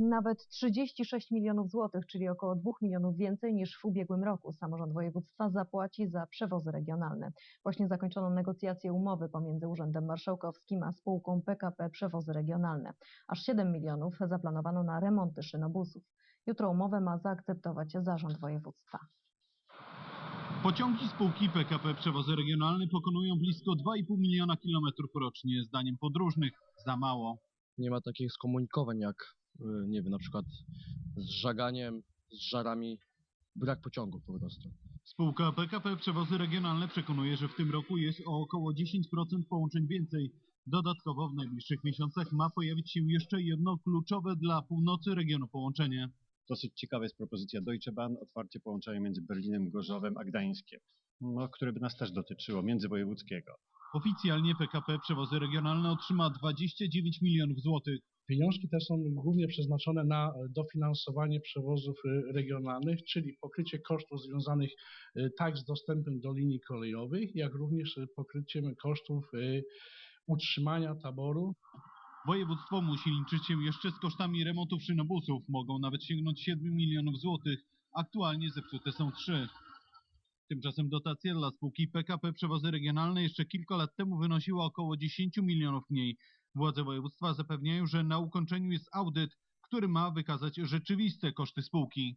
Nawet 36 milionów złotych, czyli około 2 milionów więcej niż w ubiegłym roku. Samorząd województwa zapłaci za przewozy regionalne. Właśnie zakończono negocjacje umowy pomiędzy Urzędem Marszałkowskim a spółką PKP Przewozy Regionalne. Aż 7 milionów zaplanowano na remonty szynobusów. Jutro umowę ma zaakceptować zarząd województwa. Pociągi spółki PKP Przewozy Regionalne pokonują blisko 2,5 miliona kilometrów rocznie. Zdaniem podróżnych za mało. nie ma takich skomunikowań jak, nie wiem, na przykład z żaganiem, z żarami, brak pociągów po prostu. Spółka PKP Przewozy Regionalne przekonuje, że w tym roku jest o około 10% połączeń więcej. Dodatkowo w najbliższych miesiącach ma pojawić się jeszcze jedno kluczowe dla północy regionu połączenie. Dosyć ciekawa jest propozycja Deutsche Bahn, otwarcie połączenia między Berlinem, Gorzowem a Gdańskiem, no, które by nas też dotyczyło, międzywojewódzkiego. Oficjalnie PKP Przewozy Regionalne otrzyma 29 milionów złotych. Pieniążki te są głównie przeznaczone na dofinansowanie przewozów e, regionalnych, czyli pokrycie kosztów związanych e, tak z dostępem do linii kolejowych, jak również e, pokryciem kosztów utrzymania taboru Województwo musi liczyć się jeszcze z kosztami remontów szynobusów. Mogą nawet sięgnąć 7 milionów złotych. Aktualnie zepsute są trzy. Tymczasem dotacja dla spółki PKP Przewozy Regionalne jeszcze kilka lat temu wynosiła około 10 milionów mniej. Władze województwa zapewniają, że na ukończeniu jest audyt, który ma wykazać rzeczywiste koszty spółki.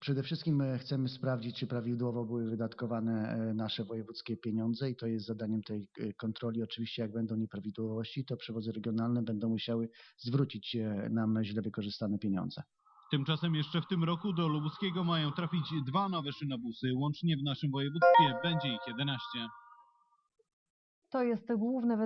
Przede wszystkim e, chcemy sprawdzić, czy prawidłowo były wydatkowane e, nasze wojewódzkie pieniądze i to jest zadaniem tej e, kontroli. Oczywiście jak będą nieprawidłowości, to przewozy regionalne będą musiały zwrócić nam źle wykorzystane pieniądze. Tymczasem jeszcze w tym roku do Lubuskiego mają trafić dwa nowe szynobusy. Łącznie w naszym województwie będzie ich 11. To jest główne